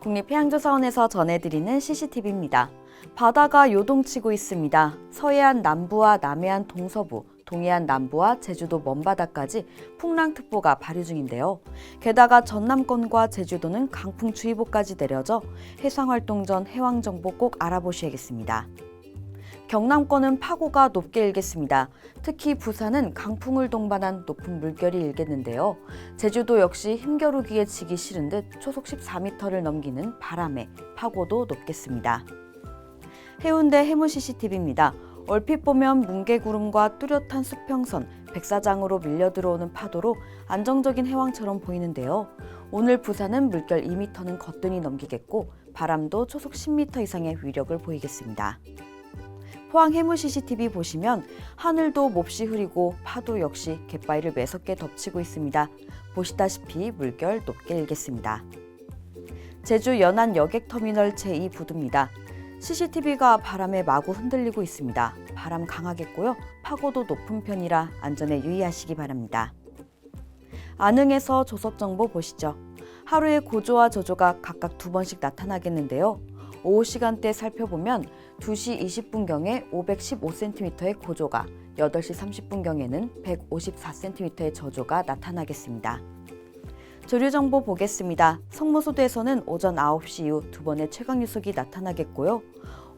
국립해양조사원에서 전해드리는 CCTV입니다. 바다가 요동치고 있습니다. 서해안 남부와 남해안 동서부, 동해안 남부와 제주도 먼바다까지 풍랑특보가 발효 중인데요. 게다가 전남권과 제주도는 강풍주의보까지 내려져 해상활동 전 해왕정보 꼭 알아보셔야겠습니다. 경남권은 파고가 높게 일겠습니다. 특히 부산은 강풍을 동반한 높은 물결이 일겠는데요. 제주도 역시 힘겨루기에 지기 싫은 듯 초속 14m를 넘기는 바람에 파고도 높겠습니다. 해운대 해무 CCTV입니다. 얼핏 보면 뭉게구름과 뚜렷한 수평선, 백사장으로 밀려 들어오는 파도로 안정적인 해왕처럼 보이는데요. 오늘 부산은 물결 2m는 거뜬히 넘기겠고 바람도 초속 10m 이상의 위력을 보이겠습니다. 포항 해무 CCTV 보시면 하늘도 몹시 흐리고 파도 역시 갯바위를 매섭게 덮치고 있습니다. 보시다시피 물결 높게 일겠습니다. 제주 연안 여객터미널 제2 부두입니다. CCTV가 바람에 마구 흔들리고 있습니다. 바람 강하겠고요. 파고도 높은 편이라 안전에 유의하시기 바랍니다. 안흥에서 조섭 정보 보시죠. 하루에 고조와 저조가 각각 두 번씩 나타나겠는데요. 오후 시간대 살펴보면 2시 20분경에 515cm의 고조가, 8시 30분경에는 154cm의 저조가 나타나겠습니다. 조류 정보 보겠습니다. 성모소도에서는 오전 9시 이후 두 번의 최강 유속이 나타나겠고요.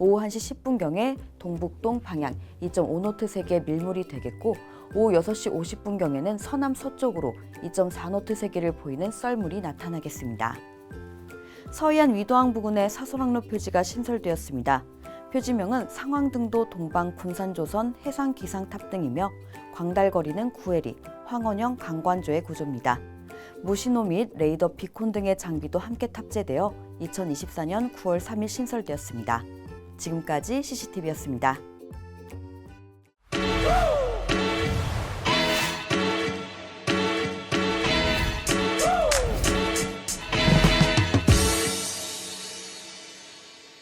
오후 1시 10분경에 동북동 방향 2.5노트 세기의 밀물이 되겠고 오후 6시 50분경에는 서남 서쪽으로 2.4노트 세기를 보이는 썰물이 나타나겠습니다. 서해안 위도항 부근에 사소락로 표지가 신설되었습니다. 표지명은 상황등도 동방 군산조선 해상기상탑 등이며 광달거리는 구해리, 황원형 강관조의 구조입니다. 무신호 및 레이더 비콘 등의 장비도 함께 탑재되어 2024년 9월 3일 신설되었습니다. 지금까지 CCTV였습니다.